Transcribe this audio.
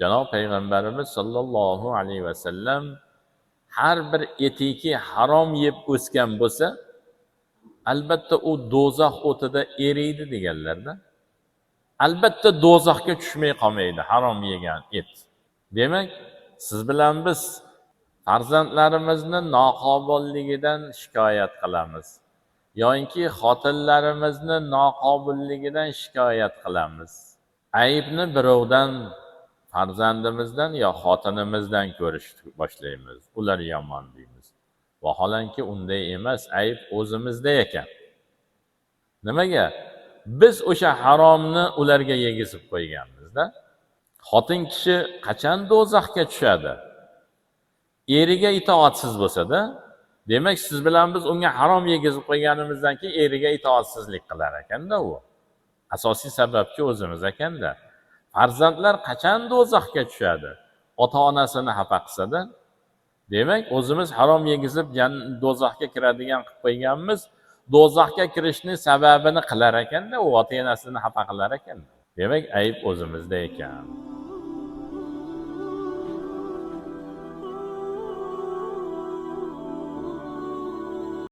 janob payg'ambarimiz sollallohu alayhi vasallam har bir etiki harom yeb o'sgan bo'lsa albatta u do'zax o'tida eriydi deganlarda albatta do'zaxga tushmay qolmaydi harom yegan et. Demak siz bilan biz farzandlarimizni noqobilligidan shikoyat qilamiz yoinki xotinlarimizni noqobilligidan shikoyat qilamiz. Aybni birovdan farzandimizdan yo xotinimizdan ko'rishni boshlaymiz. Ular yomon deymiz. Vaholanki unday emas ayb o'zimizda ekan. Nimaga? Biz o'sha haromni ularga yegizib qo'yganmizda. Xotin kishi qachon do'zaxga tushadi? Eriga itoatsiz bo'lsada demak siz bilan biz unga harom yegizib qo'yganimizdan keyin eriga itoatsizlik qilar ekanda u. Asosiy sababchi o'zimiz ekanda. Farzandlar qachon do'zaxga tushadi? Ota onasini xafa qilsada? Demak o'zimiz harom yegizib do'zaxga kiradigan qilib qo'yganmiz. Do'zaxga kirishni sababini qilar ekanda u ota onasini xafa qilar ekan demak ayb o'zimizda ekan.